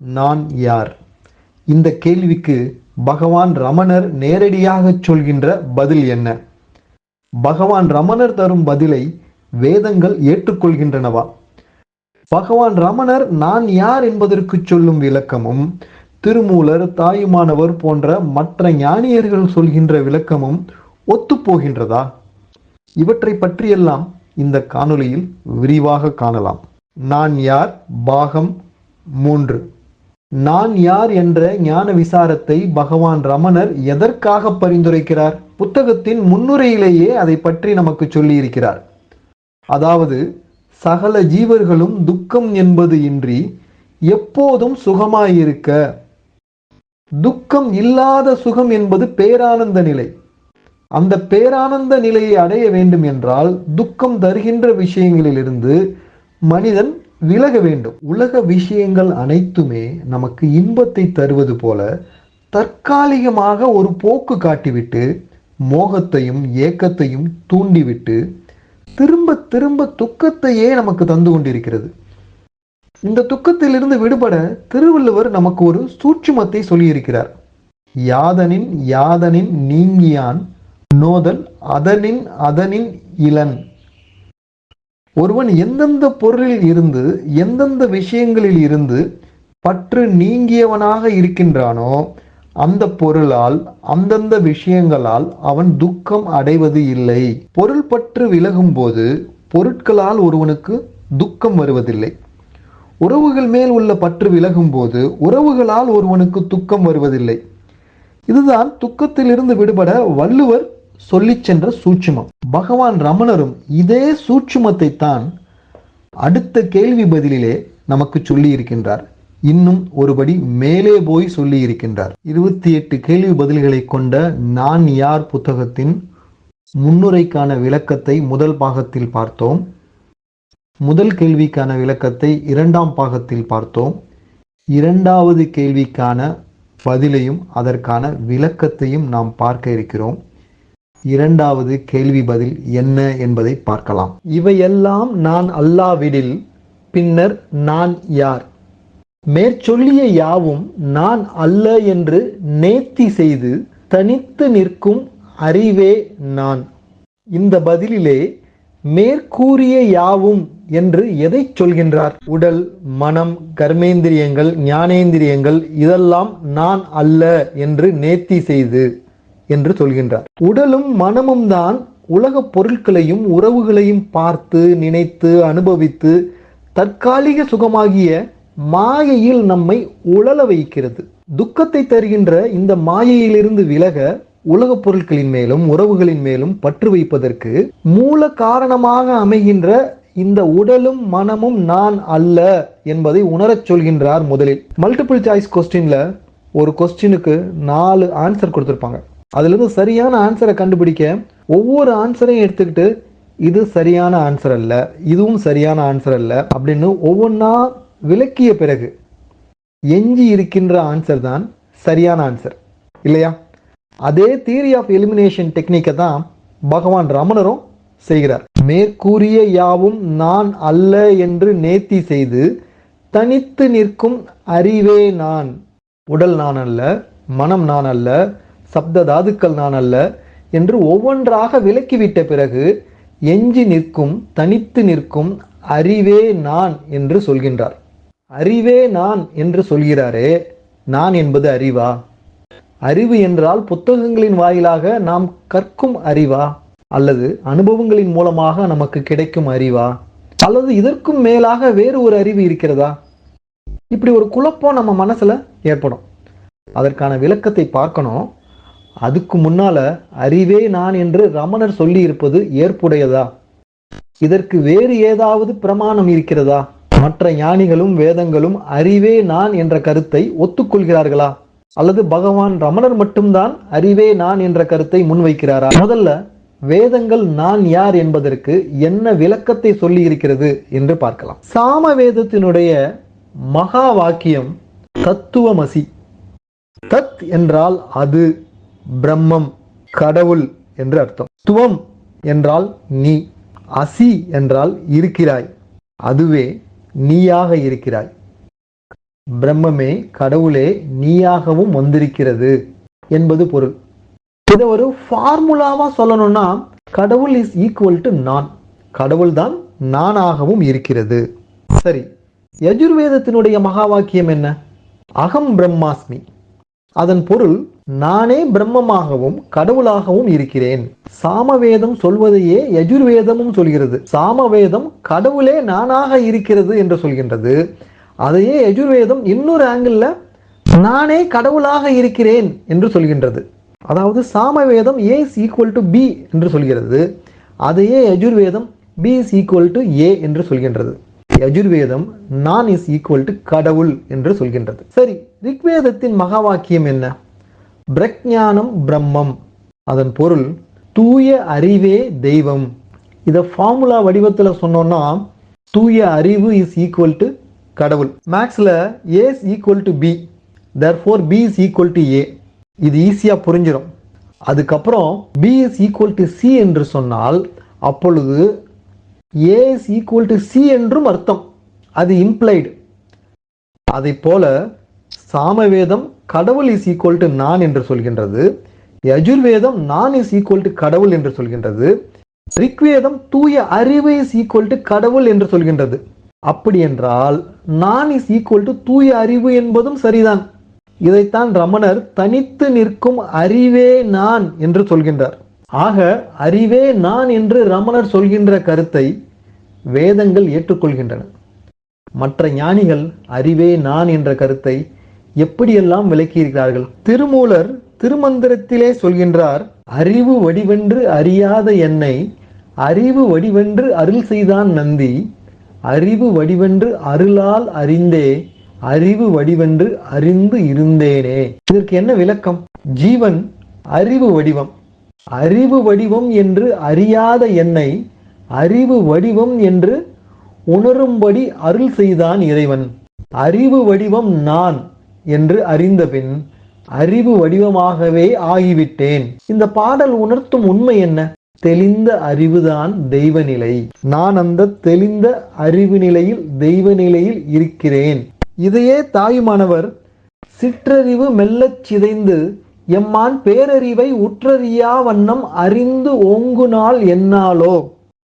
நான் யார்? இந்த கேள்விக்கு பகவான் ரமணர் நேரடியாக சொல்கின்ற பதில் என்ன? பகவான் ரமணர் தரும் பதிலை வேதங்கள் ஏற்றுக்கொள்கின்றனவா? பகவான் ரமணர் நான் யார் என்பதற்கு சொல்லும் விளக்கமும் திருமூலர் தாயுமானவர் போன்ற மற்ற ஞானியர்கள் சொல்கின்ற விளக்கமும் ஒத்துப்போகின்றதா இவற்றை பற்றியெல்லாம் இந்த காணொளியில் விரிவாக காணலாம். நான் யார்? பாகம் மூன்று. நான் யார் என்ற ஞான விசாரத்தை பகவான் ரமணர் எதற்காக பரிந்துரைக்கிறார்? புத்தகத்தின் முன்னுரையிலேயே அதை பற்றி நமக்கு சொல்லியிருக்கிறார். அதாவது சகல ஜீவர்களும் துக்கம் என்பது இன்றி எப்போதும் சுகமாயிருக்க. துக்கம் இல்லாத சுகம் என்பது பேரானந்த நிலை. அந்த பேரானந்த நிலையை அடைய வேண்டும் என்றால் துக்கம் தருகின்ற விஷயங்களிலிருந்து மனிதன் விலக வேண்டும். உலக விஷயங்கள் அனைத்துமே நமக்கு இன்பத்தை தருவது போல தற்காலிகமாக ஒரு போக்கு காட்டிவிட்டு மோகத்தையும் ஏக்கத்தையும் தூண்டிவிட்டு திரும்ப திரும்ப துக்கத்தையே நமக்கு தந்து கொண்டிருக்கிறது. இந்த துக்கத்திலிருந்து விடுபட திருவள்ளுவர் நமக்கு ஒரு சூட்சுமத்தை சொல்லியிருக்கிறார். யாதனின் யாதனின் நீங்கியான் நோதல் அதனின் அதனின் இளன். ஒருவன் எந்தெந்த பொருளில் இருந்து எந்தெந்த விஷயங்களில் இருந்து பற்று நீங்கியவனாக இருக்கின்றானோ அந்த பொருளால் அந்தந்த விஷயங்களால் அவன் துக்கம் அடைவது இல்லை. பொருள் பற்று விலகும் போது பொருட்களால் ஒருவனுக்கு துக்கம் வருவதில்லை. உறவுகள் மேல் உள்ள பற்று விலகும் போது உறவுகளால் ஒருவனுக்கு துக்கம் வருவதில்லை. இதுதான் துக்கத்திலிருந்து விடுபட வள்ளுவர் சொல்லிச் சென்ற சூட்சுமம். பகவான் ரமணரும் இதே சூட்சுமத்தை தான் அடுத்த கேள்வி பதிலிலே நமக்கு சொல்லி இருக்கின்றார் இன்னும் ஒருபடி மேலே போய் சொல்லி இருக்கின்றார் இருபத்தி எட்டு கேள்வி பதில்களை கொண்ட நான் யார் புத்தகத்தின் முன்னுரைக்கான விளக்கத்தை முதல் பாகத்தில் பார்த்தோம். முதல் கேள்விக்கான விளக்கத்தை இரண்டாம் பாகத்தில் பார்த்தோம். இரண்டாவது கேள்விக்கான பதிலையும் அதற்கான விளக்கத்தையும் நாம் பார்க்க இருக்கிறோம். இரண்டாவது கேள்வி பதில் என்ன என்பதை பார்க்கலாம். இவையெல்லாம் நான் அல்லாவிடில் பின்னர் நான் யார்? மேற்சொல்லிய யாவும் நான் அல்ல என்று நேர்த்தி செய்து தனித்து நிற்கும் அறிவே நான். இந்த பதிலிலே மேற்கூறிய யாவும் என்று எதை சொல்கின்றார்? உடல் மனம் கர்மேந்திரியங்கள் ஞானேந்திரியங்கள் இதெல்லாம் நான் அல்ல என்று நேர்த்தி செய்து என்று சொல்கின்றார். உடலும் மனமும் தான் உலக பொருட்களையும் உறவுகளையும் பார்த்து நினைத்து அனுபவித்து தற்காலிக சுகமாகிய மாயையில் நம்மை உழல வைக்கிறது. துக்கத்தை தருகின்ற இந்த மாயையிலிருந்து விலக உலக பொருட்களின் மேலும் உறவுகளின் மேலும் பற்று வைப்பதற்கு மூல காரணமாக அமைகின்ற இந்த உடலும் மனமும் நான் அல்ல என்பதை உணரச் சொல்கின்றார் முதலில். மல்டிபிள் சாய்ஸ் கொஸ்டின்ல ஒரு கொஸ்டினுக்கு நாலு ஆன்சர் கொடுத்துருப்பாங்க. அதுலேருந்து சரியான ஆன்சரை கண்டுபிடிக்க ஒவ்வொரு ஆன்சரையும் எடுத்துக்கிட்டு இது சரியான ஆன்சர் அல்ல இதுவும் சரியான ஆன்சர் அல்ல அப்படின்னு ஒவ்வொன்றா விளக்கிய பிறகு எஞ்சி இருக்கின்ற ஆன்சர் தான் சரியான ஆன்சர் இல்லையா? அதே தியரி ஆஃப் எலிமினேஷன் டெக்னிக்கை தான் பகவான் ரமணரும் செய்கிறார். மேற்கூறிய யாவும் நான் அல்ல என்று நேர்த்தி செய்து தனித்து நிற்கும் அறிவே நான். உடல் நான் அல்ல மனம் நான் அல்ல சப்த தாதுக்கள் நான் அல்ல என்று ஒவ்வொன்றாக விலக்கிவிட்ட பிறகு எஞ்சி நிற்கும் தனித்து நிற்கும் அறிவே நான் என்று சொல்கின்றார். அறிவே நான் என்று சொல்கிறாரே நான் என்பது அறிவா? அறிவு என்றால் புத்தகங்களின் வாயிலாக நாம் கற்கும் அறிவா? அல்லது அனுபவங்களின் மூலமாக நமக்கு கிடைக்கும் அறிவா? அல்லது இதற்கும் மேலாக வேறு ஒரு அறிவு இருக்கிறதா? இப்படி ஒரு குழப்பம் நம்ம மனசுல ஏற்படும். அதற்கான விளக்கத்தை பார்க்கணும். அதுக்கு முன்னால அறிவே நான் என்று ரமணர் சொல்லி இருப்பது ஏற்புடையதா? இதற்கு வேறு ஏதாவது பிரமாணம் இருக்கிறதா? மற்ற ஞானிகளும் வேதங்களும் அறிவே நான் என்ற கருத்தை ஒத்துக்கொள்கிறார்களா? அல்லது பகவான் ரமணர் மட்டும்தான் அறிவே நான் என்ற கருத்தை முன்வைக்கிறாரா? முதல்ல வேதங்கள் நான் யார் என்பதற்கு என்ன விளக்கத்தை சொல்லி இருக்கிறது என்று பார்க்கலாம். சாம வேதத்தினுடைய மகா வாக்கியம் தத்துவமசி. தத் என்றால் அது. பிரம்மம் கடவுள் என்று அர்த்தம். துவம் என்றால் நீ அசி என்றால் இருக்கிறாய். அதுவே நீயாக இருக்கிறாய். பிரம்மமே கடவுளே நீயாகவும் வந்திருக்கிறது என்பது பொருள். இதை ஒரு ஃபார்முலாவாக சொல்லணும்னா கடவுள் இஸ் ஈக்குவல் டு நான். கடவுள் தான் நானாகவும் இருக்கிறது. சரி யஜுர்வேதத்தினுடைய மகா வாக்கியம் என்ன? அகம் பிரம்மாஸ்மி. அதன் பொருள் நானே பிரம்மமாகவும் கடவுளாகவும் இருக்கிறேன். சாமவேதம் சொல்வதையே யஜுர்வேதமும் சொல்கிறது. சாமவேதம் கடவுளே நானாக இருக்கிறது என்று சொல்கின்றது. அதையே யஜுர்வேதம் இன்னொரு ஆங்கிளில் நானே கடவுளாக இருக்கிறேன் என்று சொல்கின்றது. அதாவது Samavedam A is equal to B என்று சொல்கிறது. அதையே Yajurvedam B is equal to A என்று சொல்கின்றது. யஜுர்வேதம் நான் இஸ் ஈக்குவல் டு கடவுள் என்று சொல்கின்றது. சரி ரிக்வேதத்தின் மகா வாக்கியம் என்ன? பிரக்ஞானம் பிரம்மம். அதன் பொருள் தூய அறிவே தெய்வம். இதை ஃபார்முலா வடிவத்தில் சொன்னோன்னா தூய அறிவு இஸ் ஈக்குவல் டு கடவுள். மேக்ஸில் A is equal to B therefore B is equal to A இது ஈஸியாக புரிஞ்சிடும் அதுக்கப்புறம் B is equal to C என்று சொன்னால் அப்பொழுது A is equal to C என்றும் அர்த்தம். அது இம்ப்ளைடு அதை போல சாமவேதம் கடவுள் இஸ் ஈக்குவல் டு நான் என்று சொல்கின்றது. யஜுர்வேதம் நான் இஸ் ஈக்குவல் டு கடவுள் என்று சொல்கின்றது. ரிக்வேதம் தூய அறிவு இஸ் ஈக்குவல் டு கடவுள் என்று சொல்கின்றது. அப்படி என்றால் நான் இஸ் ஈக்குவல் டு தூய அறிவு என்பதும் சரிதான். இதைத்தான் ரமணர் தனித்து நிற்கும் அறிவே நான் என்று சொல்கின்றார். ஆக அறிவே நான் என்று ரமணர் சொல்கின்ற கருத்தை வேதங்கள் ஏற்றுக்கொள்கின்றன. மற்ற ஞானிகள் அறிவே நான் என்ற கருத்தை எப்படியெல்லாம் விளக்கியிருக்கிறார்கள்? திருமூலர் திருமந்திரத்திலே சொல்கின்றார் அறிவு வடிவென்று அறியாத என்னை அறிவு வடிவென்று அருள் செய்தான் நந்தி அறிவு வடிவென்று அருளால் அறிந்தே அறிவு வடிவென்று அறிந்து இருந்தேனே. இதற்கு என்ன விளக்கம்? ஜீவன் அறிவு வடிவம் அறிவு வடிவம் என்று அறியாத என்னை அறிவு வடிவம் என்று உணரும்படி அருள் செய்தான் இறைவன். அறிவு வடிவம் நான் என்று அறிந்தபின் அறிவு வடிவமாகவே ஆகிவிட்டேன். இந்த பாடல் உணர்த்தும் உண்மை என்ன? தெளிந்த அறிவுதான் தெய்வ நிலை நான் அந்த தெளிந்த அறிவு நிலையில் தெய்வ நிலையில் இருக்கிறேன். இதையே தாயுமானவர் சிற்றறிவு மெல்லச் சிதைந்து எம்மான் பேரறிவை உற்றறியா வண்ணம் அறிந்து ஓங்குனால் என்னாலோ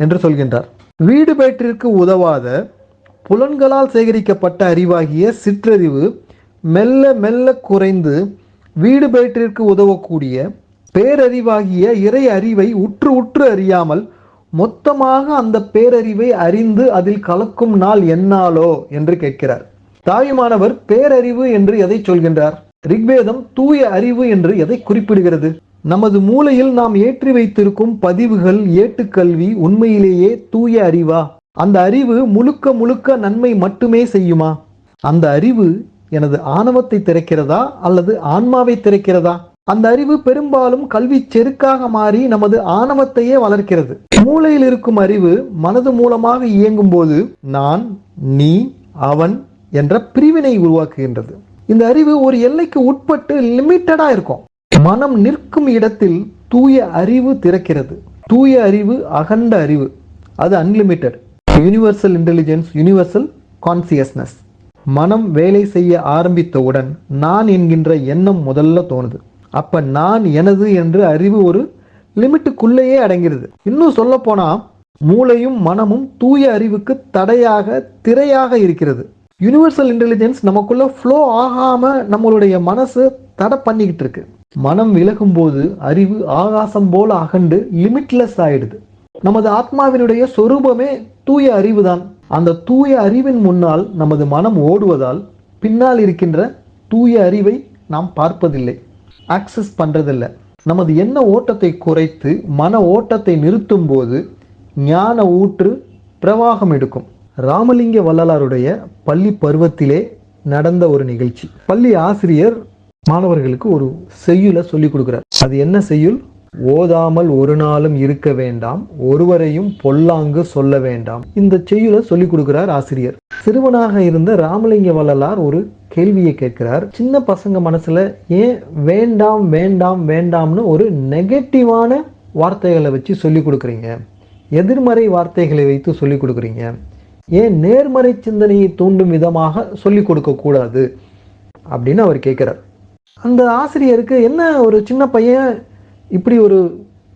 என்று சொல்கின்றார். வீடு பேற்றிற்கு உதவாத புலன்களால் சேகரிக்கப்பட்ட அறிவாகிய சிற்றறிவு மெல்ல மெல்ல குறைந்து வீடு பேற்றிற்கு உதவக்கூடிய பேரறிவாகிய இறை அறிவை உற்று உற்று அறியாமல் மொத்தமாக அந்த பேரறிவை அறிந்து அதில் கலக்கும் நாள் என்னாலோ என்று கேட்கிறார். தாயுமானவர் பேரறிவு என்று எதை சொல்கின்றார்? ரிக்வேதம் தூய அறிவு என்று எதை குறிப்பிடுகிறது? நமது மூளையில் நாம் ஏற்றி வைத்திருக்கும் பதிவுகள் ஏட்டுக்கல்வி உண்மையிலேயே தூய அறிவா? அந்த அறிவு முழுக்க முழுக்க நன்மை மட்டுமே செய்யுமா? அந்த அறிவு எனது ஆணவத்தை திறக்கிறதா அல்லது ஆன்மாவை திறக்கிறதா? அந்த அறிவு பெரும்பாலும் கல்வி செருக்காக மாறி நமது ஆணவத்தையே வளர்க்கிறது. மூளையில் இருக்கும் அறிவு மனது மூலமாக இயங்கும் போது நான் நீ அவன் என்ற பிரிவினை உருவாக்குகின்றது. இந்த அறிவு ஒரு எல்லைக்கு உட்பட்டு லிமிட்டடா இருக்கும். மனம் நிற்கும் இடத்தில் தூய அறிவு திறக்கிறது. தூய அறிவு அகண்ட அறிவு. அது unlimited universal intelligence universal consciousness மனம் வேலை செய்ய ஆரம்பித்தவுடன் நான் என்கின்ற எண்ணம் முதல்ல தோணுது. அப்ப நான் எனது என்று அறிவு ஒரு லிமிட்டுக்குள்ளேயே அடங்கிறது. இன்னும் சொல்ல போனா மூளையும் மனமும் தூய அறிவுக்கு தடையாக திரையாக இருக்கிறது. யூனிவர்சல் இன்டெலிஜென்ஸ் நமக்குள்ள ஃப்ளோ ஆகாம நம்மளுடைய மனசு தடை பண்ணிக்கிட்டு இருக்கு. மனம் விலகும் போது அறிவு ஆகாசம் போல அகண்டு லிமிட்லெஸ் ஆயிடுது. நமது ஆத்மாவினுடைய சொரூபமே தூய அறிவு தான் அந்த தூய அறிவின் முன்னால் நமது மனம் ஓடுவதால் பின்னால் இருக்கின்ற தூய அறிவை நாம் பார்ப்பதில்லை ஆக்சஸ் பண்ணுறதில்லை நமது எண்ண ஓட்டத்தை குறைத்து மன ஓட்டத்தை நிறுத்தும் போது ஞான ஊற்று பிரவாகம் எடுக்கும். ராமலிங்க வள்ளலாருடைய பள்ளி பருவத்திலே நடந்த ஒரு நிகழ்ச்சி. பள்ளி ஆசிரியர் மாணவர்களுக்கு ஒரு செய்யுளை சொல்லிக் கொடுக்குறார். அது என்ன செய்யுள்? ஓதாமல் ஒரு நாளும் இருக்க வேண்டாம். ஒருவரையும் பொல்லாங்கு சொல்ல வேண்டாம். இந்த செய்யுளை சொல்லிக் கொடுக்கிறார் ஆசிரியர். சிறுவனாக இருந்த ராமலிங்க வள்ளலார் ஒரு கேள்வியை கேட்கிறார். சின்ன பசங்க மனசுல ஏன் வேண்டாம் வேண்டாம் வேண்டாம்னு ஒரு நெகட்டிவான வார்த்தைகளை வச்சு சொல்லி கொடுக்குறீங்க. எதிர்மறை வார்த்தைகளை வைத்து சொல்லி கொடுக்குறீங்க. ஏன் நேர்மறை சிந்தனையை தூண்டும் விதமாக சொல்லிக் கொடுக்க கூடாது? அப்படின்னு அவர் கேட்கிறார். அந்த ஆசிரியருக்கு என்ன ஒரு சின்ன பையன் இப்படி ஒரு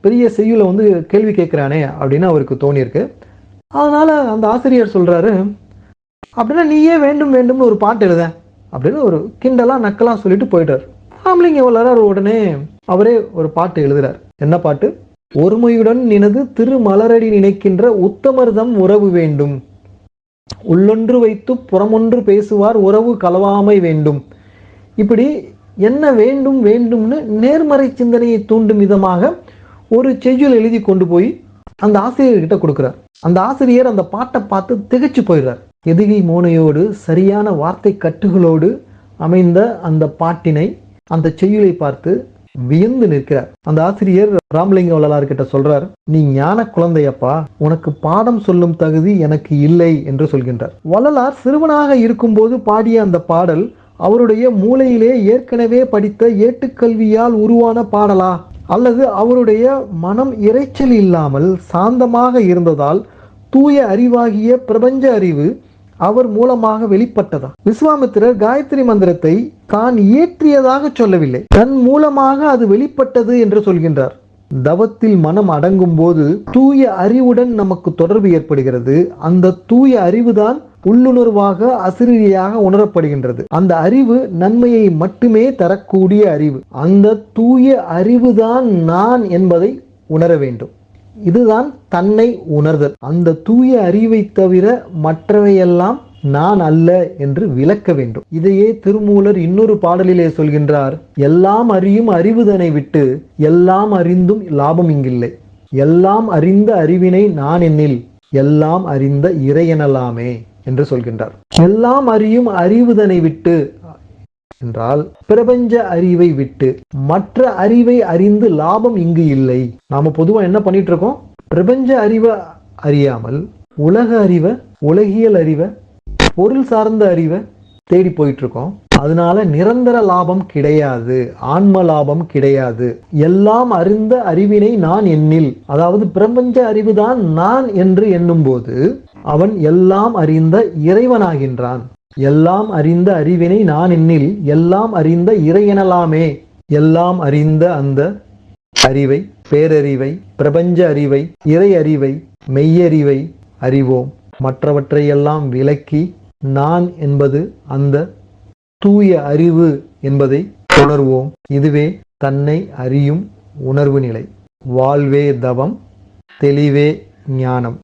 பெரிய செய்யுளை வந்து கேள்வி கேட்குறானே அப்படின்னு அவருக்கு தோணியிருக்கு. அதனால அந்த ஆசிரியர் சொல்றாரு அப்படின்னா நீயே வேண்டும் வேண்டும்னு ஒரு பாட்டு எழுத அப்படின்னு ஒரு கிண்டலா நக்கலாம் சொல்லிட்டு போயிட்டார். ராமலிங்க வளரார் உடனே அவரே ஒரு பாட்டு எழுதுறார். என்ன பாட்டு? ஒருமையுடன் நினது திருமலரடி நினைக்கின்ற உத்தமர்தம் உறவு வேண்டும். உள்ளொன்று வைத்து புறமொன்று பேசுவார் உறவு கலவாமை வேண்டும். இப்படி என்ன வேண்டும் வேண்டும்னு நேர்மறை சிந்தனையை தூண்டும் விதமாக ஒரு செய்யுள் எழுதி கொண்டு போய் அந்த ஆசிரியர்கிட்ட கொடுக்குறார். அந்த ஆசிரியர் அந்த பாட்டை பார்த்து திகைச்சு போயிடுறார். எதுகை மோனையோடு சரியான வார்த்தை கட்டுகளோடு அமைந்த அந்த பாட்டினை அந்த செய்யுளை பார்த்து வியந்து நிற்கிறார். அந்த ஆசிரியர் ராமலிங்க வள்ளலார் கிட்ட சொல்றார் நீ ஞான குழந்தையப்பா உனக்கு பாடம் சொல்லும் தகுதி எனக்கு இல்லை என்று சொல்கின்றார். வள்ளலார் சிறுவனாக இருக்கும்போது பாடிய அந்த பாடல் அவருடைய மூளையிலே ஏற்கனவே படித்த ஏட்டுக்கல்வியால் உருவான பாடலா? அல்லது அவருடைய மனம் இரைச்சல் இல்லாமல் சாந்தமாக இருந்ததால் தூய அறிவாகிய பிரபஞ்ச அறிவு அவர் மூலமாக வெளிப்பட்டதா? விஸ்வாமித்திரர் காயத்ரி மந்திரத்தை தான் இயற்றியதாக சொல்லவில்லை. தன் மூலமாக அது வெளிப்பட்டது என்று சொல்கின்றார். தவத்தில் மனம் அடங்கும் போது தூய அறிவுடன் நமக்கு தொடர்பு ஏற்படுகிறது. அந்த தூய அறிவுதான் உள்ளுணர்வாக அசிரியாக உணரப்படுகின்றது. அந்த அறிவு நன்மையை மட்டுமே தரக்கூடிய அறிவு. அந்த தூய அறிவுதான் நான் என்பதை உணர வேண்டும். இதுதான் தன்னை உணர்தல். அந்த தூய அறிவை தவிர மற்றவையெல்லாம் நான் அல்ல என்று விளக்க வேண்டும். இதையே திருமூலர் இன்னொரு பாடலிலே சொல்கின்றார். எல்லாம் அறியும் அறிவுதனை விட்டு எல்லாம் அறிந்தும் லாபம் இங்கில்லை. எல்லாம் அறிந்த அறிவினை நான் என்னில். எல்லாம் அறிந்த இறையெனலாமே. என்று சொல்கின்றார். எல்லாம் அறியும் அறிவுதனை விட்டு என்றால் பிரபஞ்ச அறிவை விட்டு மற்ற அறிவை அறிந்து லாபம் இங்கு இல்லை. நாம பொதுவா என்ன பண்ணிட்டு இருக்கோம் பிரபஞ்ச அறிவை அறியாமல் உலக அறிவை உலகியல் அறிவை பொருள் சார்ந்த அறிவை தேடி போயிட்டு இருக்கோம் அதனால நிரந்தர லாபம் கிடையாது ஆன்ம லாபம் கிடையாது. எல்லாம் அறிந்த அறிவினை நான் எண்ணில் அதாவது பிரபஞ்ச அறிவுதான் நான் என்று எண்ணும்போது அவன் எல்லாம் அறிந்த இறைவனாகின்றான். எல்லாம் அறிந்த அறிவினை நான் எண்ணில் எல்லாம் அறிந்த இறையெனலாமே. எல்லாம் அறிந்த அந்த அறிவை பேரறிவை பிரபஞ்ச அறிவை இறை அறிவை மெய்யறிவை அறிவோம். மற்றவற்றையெல்லாம் விலக்கி நான் என்பது அந்த தூய அறிவு என்பதை உணர்வோம் இதுவே தன்னை அறியும் உணர்வு நிலை. வாழ்வே தவம் தெளிவே ஞானம்.